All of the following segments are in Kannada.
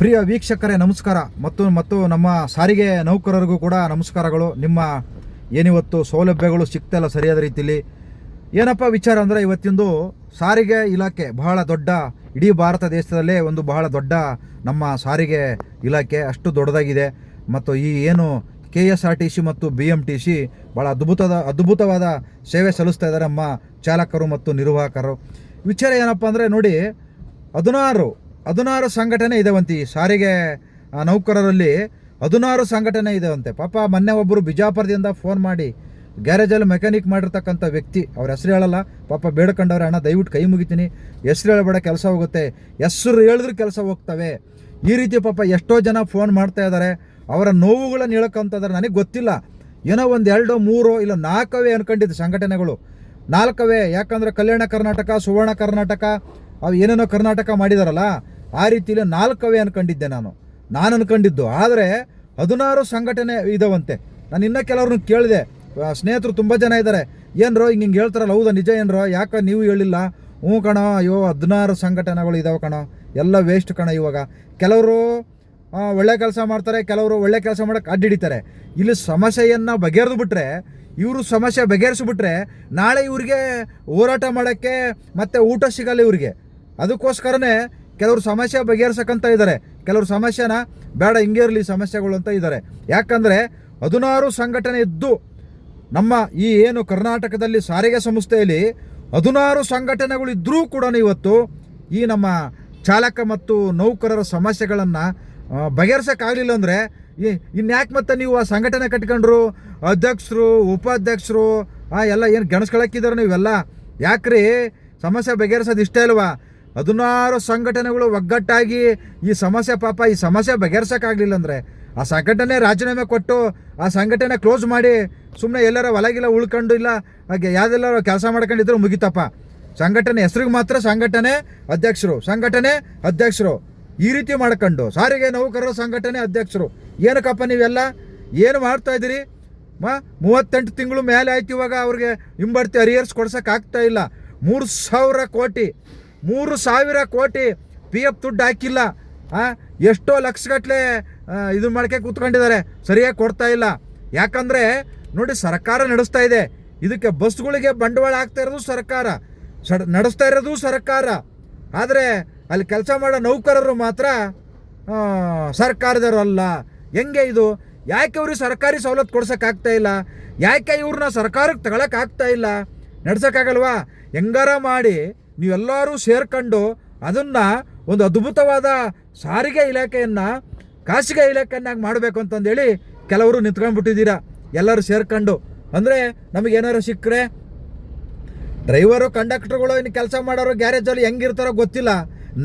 ಪ್ರಿಯ ವೀಕ್ಷಕರೇ, ನಮಸ್ಕಾರ. ಮತ್ತು ಮತ್ತು ನಮ್ಮ ಸಾರಿಗೆ ನೌಕರರಿಗೂ ಕೂಡ ನಮಸ್ಕಾರಗಳು. ನಿಮ್ಮ ಏನಿವತ್ತು ಸೌಲಭ್ಯಗಳು ಸಿಗ್ತಾಯಿಲ್ಲ ಸರಿಯಾದ ರೀತಿಯಲ್ಲಿ ಏನಪ್ಪ ವಿಚಾರ ಅಂದರೆ ಇವತ್ತಿಂದು ಸಾರಿಗೆ ಇಲಾಖೆ, ಬಹಳ ದೊಡ್ಡ, ಇಡೀ ಭಾರತ ದೇಶದಲ್ಲೇ ಒಂದು ಬಹಳ ದೊಡ್ಡ ನಮ್ಮ ಸಾರಿಗೆ ಇಲಾಖೆ, ಅಷ್ಟು ದೊಡ್ಡದಾಗಿದೆ. ಮತ್ತು ಈ ಏನು K S R T C ಮತ್ತು ಬಿ ಎಂ ಟಿ ಸಿ ಭಾಳ ಅದ್ಭುತದ, ಅದ್ಭುತವಾದ ಸೇವೆ ಸಲ್ಲಿಸ್ತಾ ಇದ್ದಾರೆ ನಮ್ಮ ಚಾಲಕರು ಮತ್ತು ನಿರ್ವಾಹಕರು. ವಿಚಾರ ಏನಪ್ಪ ಅಂದರೆ ನೋಡಿ, ಹದಿನಾರು ಹದಿನಾರು ಸಂಘಟನೆ ಇದಾವಂತೆ ಸಾರಿಗೆ ನೌಕರರಲ್ಲಿ ಹದಿನಾರು ಸಂಘಟನೆ ಇದಾವಂತೆ. ಪಾಪ ಮೊನ್ನೆ ಒಬ್ಬರು ಬಿಜಾಪುರದಿಂದ ಫೋನ್ ಮಾಡಿ, ಗ್ಯಾರೇಜಲ್ಲಿ ಮೆಕ್ಯಾನಿಕ್ ಮಾಡಿರ್ತಕ್ಕಂಥ ವ್ಯಕ್ತಿ, ಅವ್ರ ಹೆಸರು ಹೇಳಲ್ಲ, ಪಾಪ ಬೇಡ್ಕೊಂಡವ್ರೆ ಅಣ್ಣ, ದಯವಿಟ್ಟು ಕೈ ಮುಗಿತೀನಿ. ಹೆಸರು ಹೇಳಬೇಡ, ಕೆಲಸ ಹೋಗುತ್ತೆ. ಹೆಸರು ಹೇಳಿದ್ರೆ ಕೆಲಸ ಹೋಗ್ತವೆ. ಈ ರೀತಿ ಪಾಪ ಎಷ್ಟೋ ಜನ ಫೋನ್ ಮಾಡ್ತಾ ಇದ್ದಾರೆ ಅವರ ನೋವುಗಳನ್ನು ಹೇಳ್ಕೊಂತಿದ್ದಾರೆ ನನಗೆ ಗೊತ್ತಿಲ್ಲ. ಏನೋ ಒಂದು ಎರಡೋ, ಮೂರೋ, ಇಲ್ಲ ನಾಲ್ಕವೇ ಅನ್ಕೊಂಡಿದ್ದು ಸಂಘಟನೆಗಳು. ನಾಲ್ಕವೇ, ಯಾಕಂದರೆ ಕಲ್ಯಾಣ ಕರ್ನಾಟಕ, ಸುವರ್ಣ ಕರ್ನಾಟಕ, ಅವು ಏನೇನೋ ಕರ್ನಾಟಕ ಮಾಡಿದಾರಲ್ಲ ಆ ರೀತಿಯಲ್ಲಿ ನಾಲ್ಕವೇ ಅನ್ಕೊಂಡಿದ್ದೆ ನಾನು. ನಾನು ಅನ್ಕೊಂಡಿದ್ದು. ಆದರೆ ಹದಿನಾರು ಸಂಘಟನೆ ಇದಾವಂತೆ. ನಾನು ಇನ್ನೂ ಕೆಲವ್ರನ್ನ ಕೇಳಿದೆ. ಸ್ನೇಹಿತರು ತುಂಬ ಜನ ಇದ್ದಾರೆ ಏನರೋ ಹಿಂಗೆ ಹಿಂಗೆ ಹೇಳ್ತಾರಲ್ಲ, ಹೌದಾ ನಿಜ ಏನರೋ? ಯಾಕೆ ನೀವು ಹೇಳಿಲ್ಲ? ಹ್ಞೂ ಕಣ, ಅಯ್ಯೋ, ಹದಿನಾರು ಸಂಘಟನೆಗಳು ಇದಾವೆ ಕಣ. ಎಲ್ಲ ವೇಸ್ಟ್ ಕಣ ಇವಾಗ. ಕೆಲವರು ಒಳ್ಳೆ ಕೆಲಸ ಮಾಡ್ತಾರೆ, ಕೆಲವರು ಒಳ್ಳೆ ಕೆಲಸ ಮಾಡೋಕೆ ಅಡ್ಡಿಡಿತಾರೆ. ಇಲ್ಲಿ ಸಮಸ್ಯೆಯನ್ನು ಬಗೆಹರಿದು ಬಿಟ್ರೆ, ಇವರು ಸಮಸ್ಯೆ ಬಗೆಹರಿಸ್ಬಿಟ್ರೆ ನಾಳೆ ಇವರಿಗೆ ಹೋರಾಟ ಮಾಡೋಕ್ಕೆ ಮತ್ತು ಊಟ ಸಿಗಲ್ಲ ಇವರಿಗೆ. ಅದಕ್ಕೋಸ್ಕರನೇ ಕೆಲವರು ಸಮಸ್ಯೆ ಬಗೆಹರಿಸಕ್ಕಂತ ಇದ್ದಾರೆ. ಕೆಲವರು ಸಮಸ್ಯೆನ ಬೇಡ, ಹಿಂಗೆ ಇರಲಿ, ಸಮಸ್ಯೆಗಳು ಅಂತ ಇದ್ದಾರೆ. ಯಾಕಂದರೆ ಹದಿನಾರು ಸಂಘಟನೆ ಇದ್ದು, ನಮ್ಮ ಈ ಏನು ಕರ್ನಾಟಕದಲ್ಲಿ ಸಾರಿಗೆ ಸಂಸ್ಥೆಯಲ್ಲಿ ಹದಿನಾರು ಸಂಘಟನೆಗಳು ಇದ್ದರೂ ಕೂಡ ಇವತ್ತು ಈ ನಮ್ಮ ಚಾಲಕ ಮತ್ತು ನೌಕರರ ಸಮಸ್ಯೆಗಳನ್ನು ಬಗೆಹರಿಸೋಕ್ಕಾಗಲಿಲ್ಲ ಅಂದರೆ ಇನ್ಯಾಕೆ ಮತ್ತೆ ನೀವು ಆ ಸಂಘಟನೆ ಕಟ್ಕೊಂಡ್ರು? ಅಧ್ಯಕ್ಷರು, ಉಪಾಧ್ಯಕ್ಷರು ಎಲ್ಲ ಏನು ಗೆಣಸ್ಕೊಳಕ್ಕಿದ್ದಾರೆ ನೀವೆಲ್ಲ? ಯಾಕ್ರಿ? ಸಮಸ್ಯೆ ಬಗೆಹರಿಸೋದು ಇಷ್ಟ ಇಲ್ವಾ ಹದಿನಾರು ಸಂಘಟನೆಗಳು ಒಗ್ಗಟ್ಟಾಗಿ ಈ ಸಮಸ್ಯೆ ಪಾಪ ಈ ಸಮಸ್ಯೆ ಬಗೆಹರಿಸೋಕ್ಕಾಗಲಿಲ್ಲ ಅಂದರೆ ಆ ಸಂಘಟನೆ ರಾಜೀನಾಮೆ ಕೊಟ್ಟು ಆ ಸಂಘಟನೆ ಕ್ಲೋಸ್ ಮಾಡಿ ಸುಮ್ಮನೆ ಎಲ್ಲರ ಒಳಗಿಲ್ಲ, ಉಳ್ಕೊಂಡು ಇಲ್ಲ, ಹಾಗೆ ಯಾವುದೆಲ್ಲರೂ ಕೆಲಸ ಮಾಡ್ಕೊಂಡಿದ್ರು ಮುಗಿತಪ್ಪ. ಸಂಘಟನೆ ಹೆಸರಿಗೆ ಮಾತ್ರ ಸಂಘಟನೆ ಅಧ್ಯಕ್ಷರು ಸಂಘಟನೆ ಅಧ್ಯಕ್ಷರು. ಈ ರೀತಿ ಮಾಡ್ಕೊಂಡು ಸಾರಿಗೆ ನೌಕರರ ಸಂಘಟನೆ ಅಧ್ಯಕ್ಷರು. ಏನಕ್ಕಪ್ಪ ನೀವೆಲ್ಲ? ಏನು ಮಾಡ್ತಾ ಇದ್ದೀರಿ? ಮಾ, ಮೂವತ್ತೆಂಟು ತಿಂಗಳು ಮೇಲೆ ಆಯ್ತು ಇವಾಗ ಅವ್ರಿಗೆ ಹಿಂಬಡ್ತಿ ಅರಿಯರ್ಸ್ ಕೊಡ್ಸೋಕ್ಕಾಗ್ತಾ ಇಲ್ಲ. ಮೂರು ಸಾವಿರ ಕೋಟಿ. ಮೂರು ಸಾವಿರ ಕೋಟಿ ಪಿ ಎಫ್ ದುಡ್ಡು ಹಾಕಿಲ್ಲ ಎಷ್ಟೋ ಲಕ್ಷಗಟ್ಟಲೆ ಇದು ಮಾಡ್ಕೆ ಕೂತ್ಕೊಂಡಿದ್ದಾರೆ, ಸರಿಯಾಗಿ ಕೊಡ್ತಾ ಇಲ್ಲ. ಯಾಕಂದರೆ, ನೋಡಿ ಸರ್ಕಾರ ನಡೆಸ್ತಾ ಇದೆ. ಇದಕ್ಕೆ ಬಸ್ಗಳಿಗೆ ಬಂಡವಾಳ ಹಾಕ್ತಾ ಇರೋದು ಸರ್ಕಾರ ನಡೆಸ್ತಾ ಇರೋದು ಸರ್ಕಾರ. ಆದರೆ ಅಲ್ಲಿ ಕೆಲಸ ಮಾಡೋ ನೌಕರರು ಮಾತ್ರ ಸರ್ಕಾರದವರು ಅಲ್ಲ. ಹೆಂಗೆ ಇದು? ಯಾಕೆ ಅವ್ರಿಗೆ ಸರ್ಕಾರಿ ಸವಲತ್ತು ಕೊಡ್ಸೋಕ್ಕಾಗ್ತಾ ಇಲ್ಲ? ಯಾಕೆ ಇವ್ರನ್ನ ಸರ್ಕಾರಕ್ಕೆ ತಗೊಳಕ್ಕಾಗ್ತಾ ಇಲ್ಲ? ನಡ್ಸೋಕ್ಕಾಗಲ್ವಾ ಹೆಂಗಾರ ಮಾಡಿ ನೀವೆಲ್ಲರೂ ಸೇರ್ಕೊಂಡು ಅದನ್ನು ಒಂದು ಅದ್ಭುತವಾದ ಸಾರಿಗೆ ಇಲಾಖೆಯನ್ನು, ಖಾಸಗಿ ಇಲಾಖೆಯನ್ನಾಗಿ ಮಾಡಬೇಕು ಅಂತಂದೇಳಿ ಕೆಲವರು ನಿಂತ್ಕೊಂಡ್ಬಿಟ್ಟಿದ್ದೀರಾ. ಎಲ್ಲರೂ ಸೇರ್ಕೊಂಡು. ಅಂದರೆ ನಮಗೇನಾರು ಸಿಕ್ಕರೆ, ಡ್ರೈವರು, ಕಂಡಕ್ಟರ್ಗಳು ಇನ್ನು ಕೆಲಸ ಮಾಡೋರು ಗ್ಯಾರೇಜಲ್ಲಿ ಹೆಂಗಿರ್ತಾರೋ ಗೊತ್ತಿಲ್ಲ.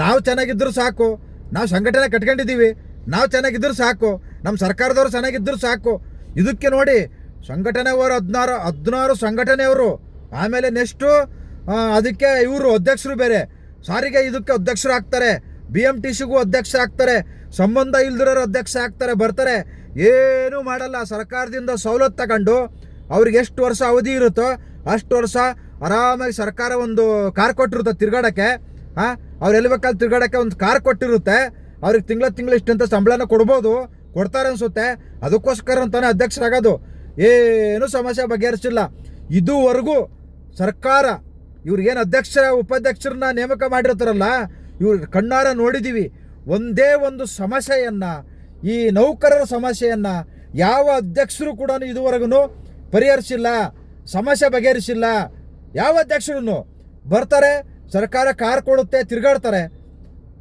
ನಾವು ಚೆನ್ನಾಗಿದ್ದರೂ ಸಾಕು. ನಾವು ಸಂಘಟನೆ ಕಟ್ಕೊಂಡಿದ್ದೀವಿ. ನಾವು ಚೆನ್ನಾಗಿದ್ದರೂ ಸಾಕು. ನಮ್ಮ ಸರ್ಕಾರದವರು ಚೆನ್ನಾಗಿದ್ದರೂ ಸಾಕು. ಇದಕ್ಕೆ ನೋಡಿ ಸಂಘಟನೆಯವರು ಹದಿನಾರು ಹದಿನಾರು ಸಂಘಟನೆಯವರು ಆಮೇಲೆ ನೆಕ್ಸ್ಟು ಅದಕ್ಕೆ ಇವರು ಅಧ್ಯಕ್ಷರು ಬೇರೆ. ಸಾರಿಗೆ ಇದಕ್ಕೆ ಅಧ್ಯಕ್ಷರು ಆಗ್ತಾರೆ. ಬಿ ಎಂ ಟಿ ಸಿಗೂ ಅಧ್ಯಕ್ಷ ಆಗ್ತಾರೆ. ಸಂಬಂಧ ಇಲ್ದಿರೋರು ಅಧ್ಯಕ್ಷ ಆಗ್ತಾರೆ, ಬರ್ತಾರೆ. ಏನೂ ಮಾಡಲ್ಲ. ಸರ್ಕಾರದಿಂದ ಸವಲತ್ತು ತಗೊಂಡು ಅವ್ರಿಗೆ ಎಷ್ಟು ವರ್ಷ ಅವಧಿ ಇರುತ್ತೋ ಅಷ್ಟು ವರ್ಷ ಆರಾಮಾಗಿ ಸರ್ಕಾರ ಒಂದು ಕಾರ್ ಕೊಟ್ಟಿರುತ್ತೆ ತಿರ್ಗಾಡೋಕ್ಕೆ. ಹಾಂ ಅವ್ರು ಎಲ್ಲಿ ಬೇಕಾದ್ರೆ ತಿರ್ಗಾಡೋಕ್ಕೆ ಒಂದು ಕಾರ್ ಕೊಟ್ಟಿರುತ್ತೆ. ಅವ್ರಿಗೆ ತಿಂಗಳ ತಿಂಗಳ ಇಷ್ಟಂತ ಸಂಬಳನ ಕೊಡ್ಬೋದು. ಕೊಡ್ತಾರೆ ಅನಿಸುತ್ತೆ. ಅದಕ್ಕೋಸ್ಕರ ಅಂತಾನೆ ಅಧ್ಯಕ್ಷರಾಗೋದು. ಏನೂ ಸಮಸ್ಯೆ ಬಗೆಹರಿಸಿಲ್ಲ. ಇದುವರೆಗೂ ಸರ್ಕಾರ ಇವ್ರಿಗೇನು ಅಧ್ಯಕ್ಷ ಉಪಾಧ್ಯಕ್ಷರನ್ನ ನೇಮಕ ಮಾಡಿರ್ತಾರಲ್ಲ, ಇವ್ರು ಕಣ್ಣಾರ ನೋಡಿದ್ದೀವಿ ಒಂದೇ ಒಂದು ಸಮಸ್ಯೆಯನ್ನು, ಈ ನೌಕರರ ಸಮಸ್ಯೆಯನ್ನು ಯಾವ ಅಧ್ಯಕ್ಷರು ಕೂಡ ಇದುವರೆಗೂ ಪರಿಹರಿಸಿಲ್ಲ, ಸಮಸ್ಯೆ ಬಗೆಹರಿಸಿಲ್ಲ. ಯಾವ ಅಧ್ಯಕ್ಷರು ಬರ್ತಾರೆ, ಸರ್ಕಾರ ಕಾರ್ ಕೊಡುತ್ತೆ, ತಿರ್ಗಾಡ್ತಾರೆ.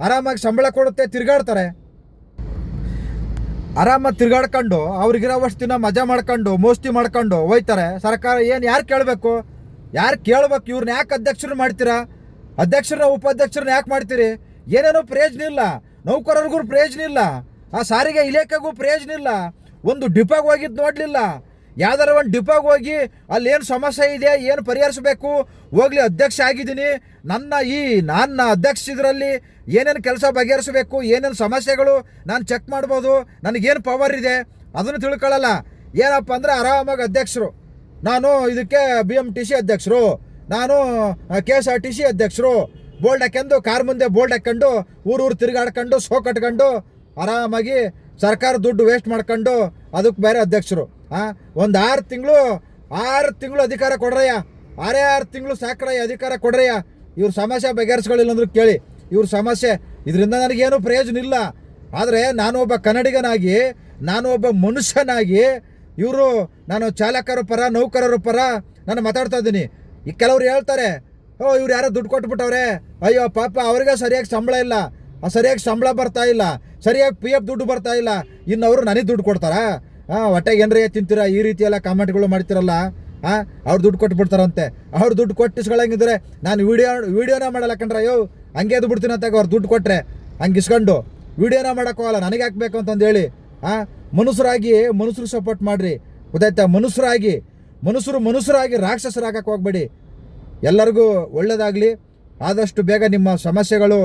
ಆರಾಮಾಗಿ ಸಂಬಳ ಕೊಡುತ್ತೆ, ತಿರ್ಗಾಡ್ತಾರೆ. ಆರಾಮಾಗಿ ತಿರ್ಗಾಡ್ಕೊಂಡು ಅವ್ರಿಗಿರೋವಷ್ಟು ದಿನ ಮಜಾ ಮಾಡ್ಕೊಂಡು, ಮೋಸ್ತಿ ಮಾಡ್ಕೊಂಡು ಹೋಯ್ತಾರೆ. ಸರ್ಕಾರ ಏನು ಯಾರು ಕೇಳಬೇಕು? ಯಾರು ಕೇಳ್ಬೇಕು? ಇವ್ರನ್ನ ಯಾಕೆ ಅಧ್ಯಕ್ಷರು ಮಾಡ್ತೀರಾ? ಅಧ್ಯಕ್ಷರನ್ನ ಉಪಾಧ್ಯಕ್ಷರನ್ನ ಯಾಕೆ ಮಾಡ್ತೀರಿ? ಏನೇನೋ ಪ್ರಯೋಜನ ಇಲ್ಲ. ನೌಕರರಿಗೂ ಪ್ರಯೋಜನ ಇಲ್ಲ. ಆ ಸಾರಿಗೆ ಇಲಾಖೆಗೂ ಪ್ರಯೋಜನ ಇಲ್ಲ. ಒಂದು ಡಿಪಾಗ್ ಹೋಗಿದ್ದು ನೋಡಲಿಲ್ಲ. ಯಾವ್ದಾರ ಒಂದು ಡಿಪಾಗ್ ಹೋಗಿ ಅಲ್ಲಿ ಏನು ಸಮಸ್ಯೆ ಇದೆ, ಏನು ಪರಿಹರಿಸಬೇಕು? ಹೋಗ್ಲಿ, ಅಧ್ಯಕ್ಷ ಆಗಿದ್ದೀನಿ. ನನ್ನ ಈ ನನ್ನ ಅಧ್ಯಕ್ಷ ಇದರಲ್ಲಿ ಏನೇನು ಕೆಲಸ ಬಗೆಹರಿಸಬೇಕು, ಏನೇನು ಸಮಸ್ಯೆಗಳು ನಾನು ಚೆಕ್ ಮಾಡ್ಬೋದು. ನನಗೇನು ಪವರ್ ಇದೆ? ಅದನ್ನು ತಿಳ್ಕೊಳ್ಳಲ್ಲ. ಏನಪ್ಪ ಅಂದರೆ ಆರಾಮಾಗಿ ಅಧ್ಯಕ್ಷರು. ನಾನು ಇದಕ್ಕೆ ಬಿ ಎಂ ಟಿ ಸಿ ಅಧ್ಯಕ್ಷರು, ನಾನು K S R T C ಅಧ್ಯಕ್ಷರು, ಬೋಲ್ಡ್ ಹಾಕ್ಯಂಡು, ಕಾರ್ ಮುಂದೆ ಬೋಲ್ಡ್ ಹಾಕ್ಕೊಂಡು ಊರೂರು ತಿರುಗಾಡ್ಕೊಂಡು ಸೋ ಕಟ್ಕೊಂಡು, ಆರಾಮಾಗಿ ಸರ್ಕಾರ ದುಡ್ಡು ವೇಸ್ಟ್ ಮಾಡ್ಕೊಂಡು, ಅದಕ್ಕೆ ಬೇರೆ ಅಧ್ಯಕ್ಷರು ಹಾಂ ಒಂದು ಆರು ತಿಂಗಳು ಆರು ತಿಂಗಳು ಅಧಿಕಾರ ಕೊಡ್ರಯ್ಯ, ಆರೇ ಆರು ತಿಂಗಳು ಸಾಕ್ರಯ್ಯ ಅಧಿಕಾರ ಕೊಡ್ರಯ್ಯ, ಇವ್ರ ಸಮಸ್ಯೆ ಬಗೆಹರಿಸ್ಕೊಳ್ಳಿಲ್ಲ ಅಂದ್ರೆ ಕೇಳಿ, ಇವ್ರ ಸಮಸ್ಯೆ, ಇದರಿಂದ ನನಗೇನು ಪ್ರಯೋಜನ ಇಲ್ಲ, ಆದರೆ ನಾನು ಒಬ್ಬ ಕನ್ನಡಿಗನಾಗಿ ನಾನು ಒಬ್ಬ ಮನುಷ್ಯನಾಗಿ ಇವರು ನಾನು ಚಾಲಕರ ಪರ, ನೌಕರರ ಪರ ನಾನು ಮಾತಾಡ್ತಾ ಇದ್ದೀನಿ. ಈ ಕೆಲವ್ರು ಹೇಳ್ತಾರೆ, ಓ, ಇವ್ರು ಯಾರೋ ದುಡ್ಡು ಕೊಟ್ಬಿಟ್ಟವ್ರೆ. ಅಯ್ಯೋ, ಪಾಪ, ಅವ್ರಿಗೆ ಸರಿಯಾಗಿ ಸಂಬಳ ಇಲ್ಲ. ಸರಿಯಾಗಿ ಸಂಬಳ ಬರ್ತಾ ಇಲ್ಲ. ಸರಿಯಾಗಿ ಪಿ ಎಫ್ ದುಡ್ಡು ಬರ್ತಾ ಇಲ್ಲ. ಇನ್ನು ಅವರು ನನಗೆ ದುಡ್ಡು ಕೊಡ್ತಾರಾ? ಹಾಂ ಹೊಟ್ಟೆಗೆ ಏನರೇ ತಿಂತೀರಾ? ಈ ರೀತಿ ಎಲ್ಲ ಕಾಮೆಂಟ್ಗಳು ಮಾಡ್ತಿರಲ್ಲ. ಹಾಂ ಅವ್ರು ದುಡ್ಡು ಕೊಟ್ಬಿಡ್ತಾರಂತೆ. ಅವ್ರು ದುಡ್ಡು ಕೊಟ್ಟಿಸ್ಕೊಳಂಗಿದ್ರೆ ನಾನು ವಿಡಿಯೋ, ವಿಡಿಯೋನ ಮಾಡಲ್ಲ ಕಣ್ರ. ಅಯ್ಯೋ, ಹಂಗೆ ಅದು ಬಿಡ್ತೀನಿ ಅಂತ ಅವ್ರು ದುಡ್ಡು ಕೊಟ್ಟರೆ ಹಂಗೆ ಇಸ್ಕೊಂಡು ವಿಡಿಯೋನ ಮಾಡೋಕ್ಕೋಗಲ್ಲ ನನಗೆ ಹಾಕ್ಬೇಕು ಅಂತಂದು ಹೇಳಿ ಹಾಂ ಮನುಷ್ಯರಾಗಿ ಮನುಷ್ಯರು ಸಪೋರ್ಟ್ ಮಾಡಿರಿ. ಗೊತ್ತಾಯ್ತಾ? ಮನುಷ್ಯರಾಗಿ ಮನುಷ್ಯರು ಮನುಷ್ಯರಾಗಿ ರಾಕ್ಷಸರಾಗಕ್ಕೆ ಹೋಗ್ಬೇಡಿ. ಎಲ್ಲರಿಗೂ ಒಳ್ಳೆಯದಾಗಲಿ ಆದಷ್ಟು ಬೇಗ ನಿಮ್ಮ ಸಮಸ್ಯೆಗಳು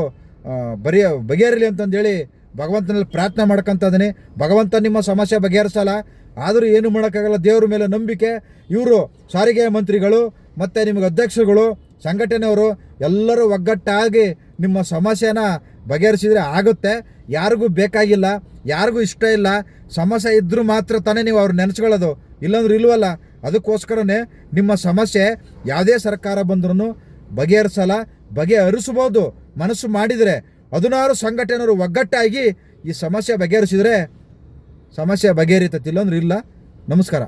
ಆ, ಬರೆಯ ಬಗೆಹರಲಿ ಅಂತಂದೇಳಿ ಭಗವಂತನಲ್ಲಿ ಪ್ರಾರ್ಥನೆ ಮಾಡ್ಕೊತ ಇದ್ದೀನಿ ಭಗವಂತ ನಿಮ್ಮ ಸಮಸ್ಯೆ ಬಗೆಹರಿಸಲ್ಲ. ಆದರೂ ಏನು ಮಾಡೋಕ್ಕಾಗಲ್ಲ? ದೇವ್ರ ಮೇಲೆ ನಂಬಿಕೆ. ಇವರು ಸಾರಿಗೆ ಮಂತ್ರಿಗಳು ಮತ್ತು ನಿಮಗೆ ಅಧ್ಯಕ್ಷರುಗಳು ಸಂಘಟನೆಯವರು ಎಲ್ಲರೂ ಒಗ್ಗಟ್ಟಾಗಿ ನಿಮ್ಮ ಸಮಸ್ಯೆನ ಬಗೆಹರಿಸಿದರೆ ಆಗುತ್ತೆ. ಯಾರಿಗೂ ಬೇಕಾಗಿಲ್ಲ, ಯಾರಿಗೂ ಇಷ್ಟ ಇಲ್ಲ, ಸಮಸ್ಯೆ ಇದ್ದರೂ ಮಾತ್ರ ತಾನೇ ನೀವು ಅವ್ರು ನೆನೆಸ್ಕೊಳ್ಳೋದು. ಇಲ್ಲಾಂದ್ರೆ ಇಲ್ವಲ್ಲ? ಅದಕ್ಕೋಸ್ಕರನೇ ನಿಮ್ಮ ಸಮಸ್ಯೆ ಯಾವುದೇ ಸರ್ಕಾರ ಬಂದ್ರೂ ಬಗೆಹರಿಸಲ್ಲ, ಬಗೆಹರಿಸ್ಬೋದು. ಮನಸ್ಸು ಮಾಡಿದರೆ ಹದಿನಾರು ಸಂಘಟನೆಯವರು ಒಗ್ಗಟ್ಟಾಗಿ ಈ ಸಮಸ್ಯೆ ಬಗೆಹರಿಸಿದರೆ ಸಮಸ್ಯೆ ಬಗೆಹರಿತೈತಿ, ಇಲ್ಲಾಂದ್ರೆ ಇಲ್ಲ. ನಮಸ್ಕಾರ.